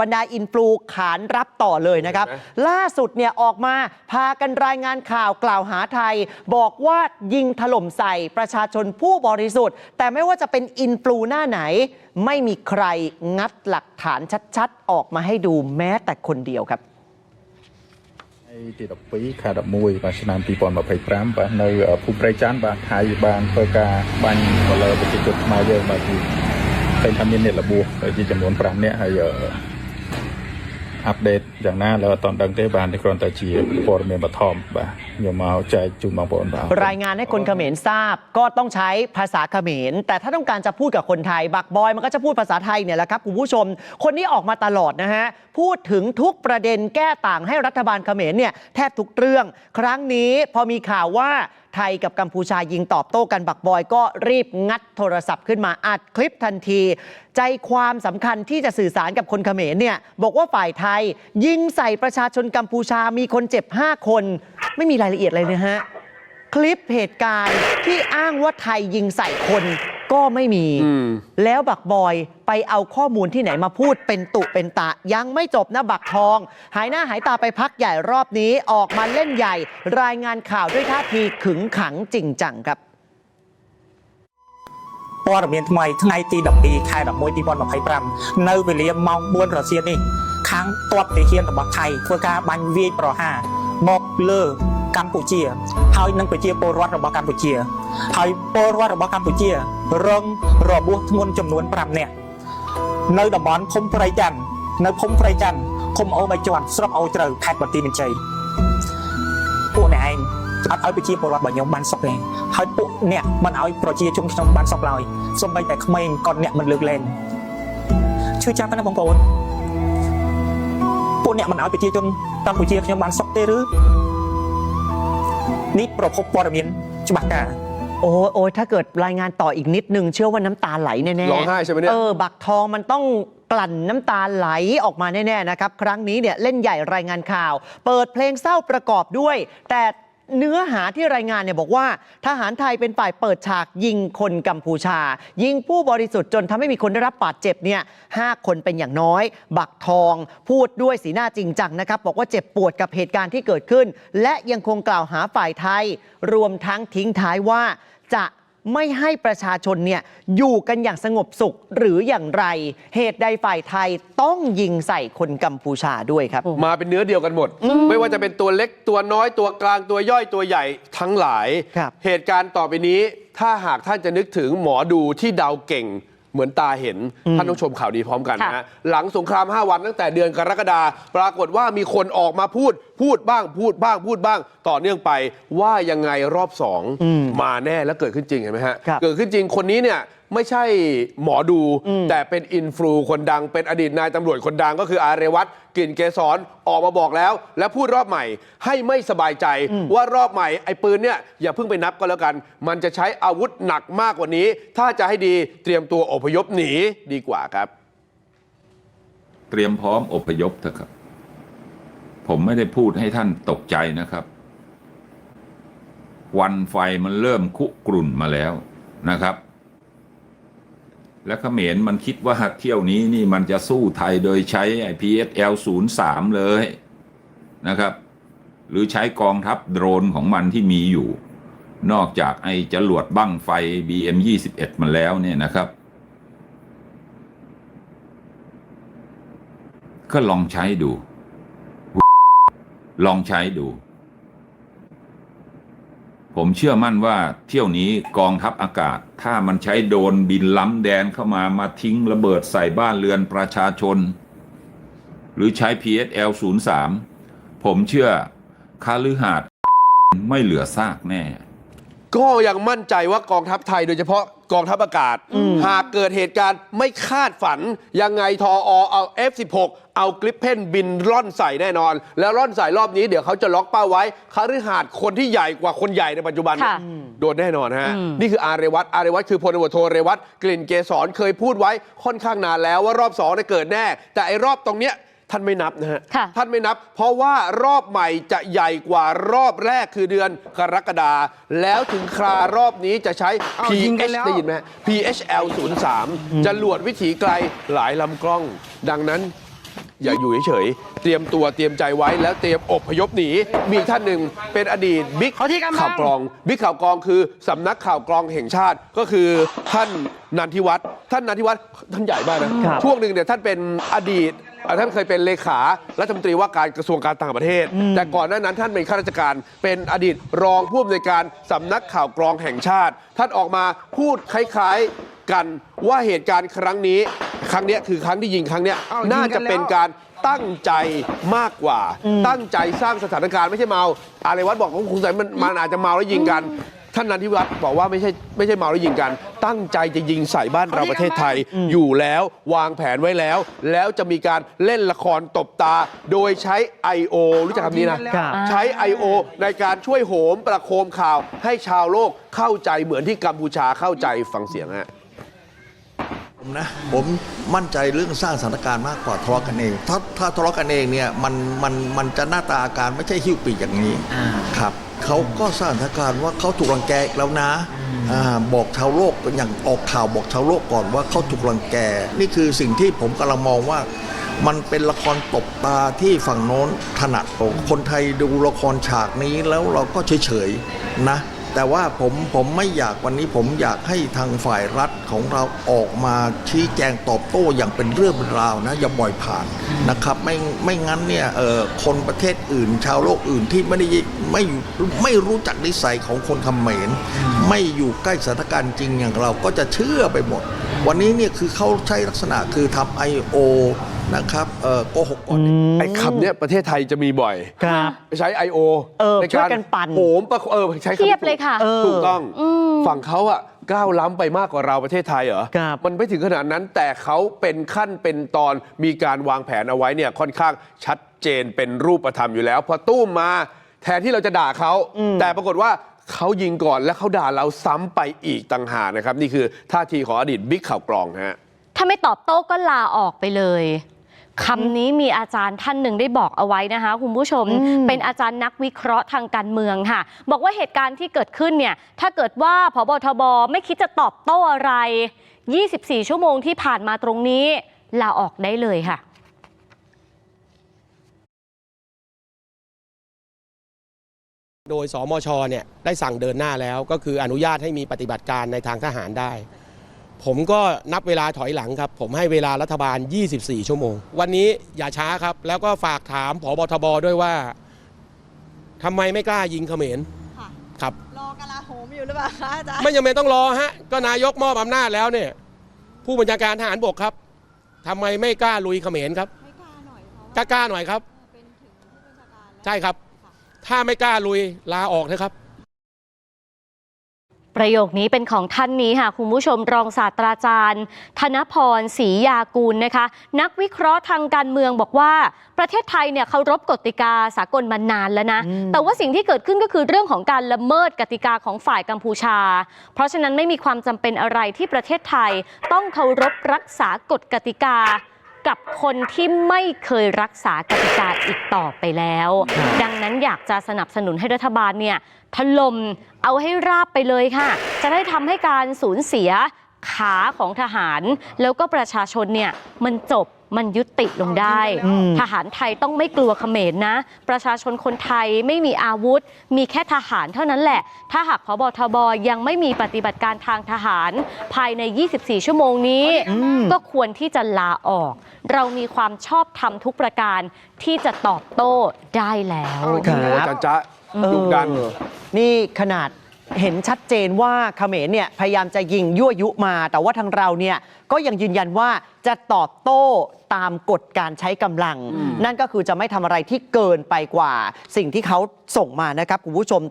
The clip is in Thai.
บรรดาอินฟลูขานรับต่อเลยนะครับ ล่าสุดเนี่ยออกมาพากันรายงานข่าวกล่าวหาไทย บอกว่ายิงถล่มใส่ประชาชนผู้บริสุทธิ์ แต่ไม่ว่าจะเป็นอินฟลูหน้าไหน ไม่มีใครงัดหลักฐานชัดๆ ออกมาให้ดูแม้แต่คนเดียวครับ ថ្ងៃទី12ខែ11បាទឆ្នាំ2025បាទនៅភូមិព្រៃច័ន្ទបាទហើយបានធ្វើការបាញ់កលើប្រជាជនខ្មែរយើងបាទគឺឃើញថាមានអ្នករបួសជាចំនួន5នាក់ហើយ អាប់ដេតយ៉ាងណាលើអត់ទាន់ដឹងទេបាទនេះគ្រាន់តែជាព័ត៌មានបឋមបាទខ្ញុំមកចែកជូនបងប្អូនបាទ รายงานให้คนเขมรทราบก็ต้องใช้ภาษาเขมร แต่ถ้าต้องการจะพูดกับคนไทย บักบอยมันก็จะพูดภาษาไทยเนี่ยแหละครับคุณผู้ชม คนนี้ออกมาตลอดนะฮะ พูดถึงทุกประเด็นแก้ต่างให้รัฐบาลเขมรเนี่ยแทบทุกเรื่อง ครั้งนี้พอมีข่าวว่า ไทยกับกัมพูชายิงตอบโต้กันบักบอยก็รีบงัดโทรศัพท์ขึ้นมาอัดคลิปทันที ใจความสำคัญที่จะสื่อสารกับคนเขมรเนี่ยบอกว่าฝ่ายไทย ยิงใส่ประชาชนกัมพูชามีคนเจ็บ 5 คน ไม่มีรายละเอียดเลยนะฮะคลิปเหตุการณ์ที่อ้างว่าไทยยิงใส่คน ก็ไม่มี แล้วบักบอยไปเอาข้อมูลที่ไหนมาพูดเป็นตุเป็นตะ ยังไม่จบนะบักทอง หายหน้าหายตาไปพักใหญ่รอบนี้ออกมาเล่นใหญ่ รายงานข่าวด้วยท่าทีขึงขังจริงจังครับ ព័ត៌មានថ្មីថ្ងៃទី12ខែ11 2025នៅវេលាម៉ោង4រសៀលនេះខាងទ័ពទាហានរបស់ថៃធ្វើការបាញ់វាយប្រហារមកលើកម្ពុជា ហើយនឹងប្រជាពលរដ្ឋរបស់កម្ពុជា ហើយពលរដ្ឋរបស់កម្ពុជា រងរបួសធ្ងន់ចំនួន5នាក់នៅតំបន់ភូមិព្រៃច័ន្ទនៅភូមិព្រៃច័ន្ទឃុំអូបៃជាន់ស្រុកអូជ្រៅខេត្តបន្ទាយមានជ័យពួកអ្នកឯងអត់ឲ្យប្រជាពលរដ្ឋរបស់ខ្ញុំបានសុខទេហើយពួកអ្នកមិនឲ្យប្រជាជនខ្ញុំបានសុខឡើយសូម្បីតែក្មេងក៏អ្នកមិនលើកលែងឈឺចាប់ណាស់បងប្អូនពួកអ្នកមិនឲ្យប្រជាជនកម្ពុជាខ្ញុំបានសុខទេឬ นิประพบวรมินฉบักกาโอ้ยโอ้ถ้าเกิดรายงานต่ออีกนิดนึง เชื่อว่าน้ำตาไหลแน่ๆร้องไห้ใช่ไหมเนี่ย เออ บักทองมันต้องกลั่นน้ำตาไหลออกมาแน่ๆนะครับ ครั้งนี้เนี่ยเล่นใหญ่รายงานข่าว เปิดเพลงเศร้าประกอบด้วย แต่ เนื้อหาที่รายงานเนี่ยบอกว่า ทหารไทยเป็นฝ่ายเปิดฉากยิงคนกัมพูชา ยิงผู้บริสุทธิ์จนทำให้มีคนได้รับบาดเจ็บเนี่ยห้าคนเป็นอย่างน้อย บักทองพูดด้วยสีหน้าจริงจังนะครับ บอกว่าเจ็บปวดกับเหตุการณ์ที่เกิดขึ้น และยังคงกล่าวหาฝ่ายไทย รวมทั้งทิ้งท้ายว่าจะ ไม่ให้ประชาชนเนี่ยอยู่กันอย่างสงบสุขหรืออย่างไร เหตุใดฝ่ายไทยต้องยิงใส่คนกัมพูชาด้วยครับ มาเป็นเนื้อเดียวกันหมด ไม่ว่าจะเป็นตัวเล็กตัวน้อยตัวกลางตัวย่อยตัวใหญ่ทั้งหลาย ครับ เหตุการณ์ต่อไปนี้ ถ้าหากท่านจะนึกถึงหมอดูที่เดาเก่ง เหมือนตาเห็นท่านต้องชมข่าวดีพร้อมกันนะฮะหลังสงคราม 5 วันตั้งแต่เดือนกรกฎาปรากฏว่ามีคนออกมาพูด พูดบ้าง พูดบ้าง พูดบ้าง ต่อเนื่องไปว่ายังไงรอบสองมาแน่แล้วเกิดขึ้นจริงเห็นไหมฮะครับเกิดขึ้นจริงคนนี้เนี่ย ไม่ใช่หมอดู แต่เป็นอินฟลูคนดังเป็นอดีตนายตำรวจคนดังก็คืออาเรวัตกลิ่นเกษรออกมาบอกแล้ว และพูดรอบใหม่ให้ไม่สบายใจว่ารอบใหม่ไอ้ปืนเนี่ยอย่าเพิ่งไปนับก็แล้วกัน มันจะใช้อาวุธหนักมากกว่านี้ ถ้าจะให้ดีเตรียมตัวอพยพหนีดีกว่าครับ เตรียมพร้อมอพยพเถอะครับ ผมไม่ได้พูดให้ท่านตกใจนะครับควันไฟมันเริ่มคุกรุ่นมาแล้วนะครับ และเขมรมันคิดว่าเที่ยวนี้นี่มันจะสู้ไทยโดยใช้ PSL 03 เลยนะครับ หรือใช้กองทัพโดรนของมันที่มีอยู่ นอกจากไอ้จรวดบั้งไฟ BM 21มันแล้วเนี่ยนะครับ ก็ลองใช้ดู ลองใช้ดู ผมเชื่อมั่นว่าเที่ยวนี้กองทัพอากาศ ถ้ามันใช้โดรนบินล้ำแดนเข้ามามาทิ้งระเบิดใส่บ้านเรือนประชาชน หรือใช้ PSL 03ผมเชื่อคาลือหาดไม่เหลือซากแน่ ก็ยังมั่นใจว่ากองทัพไทยโดยเฉพาะกองทัพอากาศ หากเกิดเหตุการณ์ไม่คาดฝัน ยังไงทออเอา F16 เอากริปเพนบินร่อนใส่แน่นอน แล้วร่อนใส่รอบนี้เดี๋ยวเขาจะล็อกเป้าไว้คฤหาสน์คนที่ใหญ่กว่าคนใหญ่ในปัจจุบันค่ะโดนแน่นอนฮะ นี่คืออาเรวัตอาเรวัตคือพลตำรวจโทเรวัตกลิ่นเกษรเคยพูดไว้ค่อนข้างนานแล้วว่ารอบสองเนี่ยเกิดแน่ แต่ไอ้รอบตรงเนี้ยท่านไม่นับนะฮะ ค่ะ ท่านไม่นับ เพราะว่ารอบใหม่จะใหญ่กว่ารอบแรกคือเดือนกรกฎาแล้วถึงครารอบนี้จะใช้ อ้าวยิงกัน PH แล้ว ได้ยินไหมฮะ PHL 03จรวดวิถีไกลหลายลำกล้อง ดังนั้น อย่าอยู่เฉยๆเตรียมตัวเตรียมใจไว้แล้วเตรียมอพยพหนีมีอีกท่านหนึ่งเป็นอดีตบิ๊กเขาที่กำลัง ข่าวกรองบิ๊กข่าวกรองคือสำนักข่าวกรองแห่งชาติก็คือท่านนันทิวัฒน์ท่านนันทิวัฒน์ท่านใหญ่มากนะครับ ช่วงหนึ่งเนี่ยท่านเป็นอดีตอ่าท่านเคยเป็นเลขารัฐมนตรีว่าการกระทรวงการต่างประเทศ แต่ก่อนหน้านั้นท่านเป็นข้าราชการเป็นอดีตรองผู้อำนวยการสำนักข่าวกรองแห่งชาติ ท่านออกมาพูดคล้ายๆ กันว่าเหตุการณ์ครั้งนี้ ครั้งเนี้ยคือครั้งที่ยิงครั้งเนี้ยอ้าวยิงกันน่าจะเป็นแล้ว การตั้งใจมากกว่า ตั้งใจสร้างสถานการณ์ไม่ใช่เมาอะไรวัดบอกว่าคงใส่มันมันอาจจะเมาแล้วยิงกัน ท่านนันทิวัฒน์บอกว่าไม่ใช่ไม่ใช่เมาแล้วยิงกัน ตั้งใจจะยิงใส่บ้านเราประเทศไทย อยู่แล้ววางแผนไว้แล้ว แล้วจะมีการเล่นละครตบตา โดยใช้ I.O. รู้จักคำนี้นะ ครับ ใช้ I.O. ในการช่วยโหมประโคมข่าวให้ชาวโลกเข้าใจเหมือนที่กัมพูชาเข้าใจฟังเสียงฮะผม นะผมมั่นใจเรื่องสร้างสถานการณ์มากกว่าทะเลาะกันเอง ถ้าถ้าทะเลาะกันเองเนี่ยมันมันมันจะหน้าตาอาการไม่ใช่หิ้วปีกอย่างนี้ครับเขาก็สร้างสถานการณ์ว่าเขาถูกรังแกอีกแล้วนะอ่าบอกชาวโลกอย่างออกข่าวบอกชาวโลกก่อนว่าเขาถูกรังแก นี่คือสิ่งที่ผมกำลังมองว่า มันเป็นละครตบตาที่ฝั่งโน้นถนัดคนไทยดูละครฉากนี้แล้วเราก็เฉยๆนะ แต่ว่าผมผมไม่อยากวันนี้ผมอยากให้ทางฝ่ายรัฐของเราออกมาชี้แจงตอบโต้อย่างเป็นเรื่องเป็นราวนะอย่าปล่อยผ่านนะครับไม่ไม่งั้นเนี่ยเออคนประเทศอื่น ชาวโลกอื่นที่ไม่ได้ไม่ไม่รู้จักนิสัยของคนเขมรไม่อยู่ใกล้สถานการณ์จริงอย่างเราก็จะเชื่อไปหมด วันนี้เนี่ยคือเขาใช้ลักษณะคือทำ I.O. นะครับเออโกหกก่อนไอ้คำเนี้ยประเทศไทยจะมีบ่อยครับ ใช้ I.O. เออในช่วยกันปั่น โหมประเออใช้คำเทียบเลยค่ะ เออถูกต้องอืมฝั่งเขาอะก้าวล้ำไปมากกว่าเราประเทศไทยเหรอ ครับ มันไม่ถึงขนาดนั้นแต่เขาเป็นขั้นเป็นตอนมีการวางแผนเอาไว้เนี่ยค่อนข้างชัดเจนเป็นรูปธรรมอยู่แล้ว พอตู้มมาแทนที่เราจะด่าเขา แต่ปรากฏว่าเขายิงก่อนแล้วเขาด่าเราซ้ำไปอีกต่างหากนะครับ นี่คือท่าทีของอดีตบิ๊กข่าวกรองฮะ ถ้าไม่ตอบโต้ก็ลาออกไปเลย คำนี้มีอาจารย์ท่านหนึ่งได้บอกเอาไว้นะคะคุณผู้ชม เป็นอาจารย์นักวิเคราะห์ทางการเมืองค่ะ บอกว่าเหตุการณ์ที่เกิดขึ้นเนี่ย ถ้าเกิดว่าพบทบไม่คิดจะตอบโต้อะไร 24 ชั่วโมงที่ผ่านมาตรงนี้ลาออกได้เลยค่ะโดยสมชเนี่ยได้สั่งเดินหน้าแล้วก็คืออนุญาตให้มีปฏิบัติการในทางทหารได้ ผมก็นับเวลาถอยหลังครับ ผมให้เวลารัฐบาล 24 ชั่วโมง วันนี้อย่าช้าครับ แล้วก็ฝากถามผบทบด้วยว่าทำไมไม่กล้ายิงเขมรค่ะ ครับ รอกลาโหมอยู่หรือเปล่าคะอาจารย์ไม่จำเป็นต้องรอฮะ ก็นายกมอบอำนาจแล้วเนี่ย ผู้บัญชาการทหารบกครับทำไมไม่กล้าลุยเขมรครับไม่กล้าหน่อยเพราะกว่าล้าๆหน่อยครับ เป็นถึงผู้บัญชาการแล้วใช่ครับถ้าไม่กล้าลุยลาออกนะครับ ประโยคนี้เป็นของท่านนี้ค่ะคุณผู้ชมรองศาสตราจารย์ ธนพรศรียากูลนะคะ นักวิเคราะห์ทางการเมืองบอกว่า ประเทศไทยเนี่ยเคารพกติกาสากลมานานแล้วนะ แต่ว่าสิ่งที่เกิดขึ้นก็คือเรื่องของการละเมิดกติกาของฝ่ายกัมพูชา เพราะฉะนั้นไม่มีความจำเป็นอะไรที่ประเทศไทยต้องเคารพรักษากฎกติกา กับคนที่ไม่เคยรักษากติกาอีกต่อไปแล้ว ดังนั้นอยากจะสนับสนุนให้รัฐบาลเนี่ยถล่มเอาให้ราบไปเลยค่ะ จะได้ทำให้การสูญเสียขาของทหาร แล้วก็ประชาชนเนี่ยมันจบ มันยุติลงได้ ทหารไทยต้องไม่กลัวเขมรนะ ประชาชนคนไทยไม่มีอาวุธ มีแค่ทหารเท่านั้นแหละ ถ้าหากพบทบยังไม่มีปฏิบัติการทางทหาร ภายใน 24 ชั่วโมงนี้ ก็ควรที่จะลาออก เรามีความชอบธรรมทุกประการที่จะตอบโต้ได้แล้วครัโอ้บอาจารย์จ๊ะดุดันเออนี่ขนาด เห็นชัดเจนว่าเขมรเนี่ยพยายามจะยิงยั่วยุมา แต่ว่าทางเราเนี่ยก็ยังยืนยันว่าจะตอบโต้ตามกฎการใช้กำลัง นั่นก็คือจะไม่ทำอะไรที่เกินไปกว่า สิ่งที่เขาส่งมานะครับคุณผู้ชม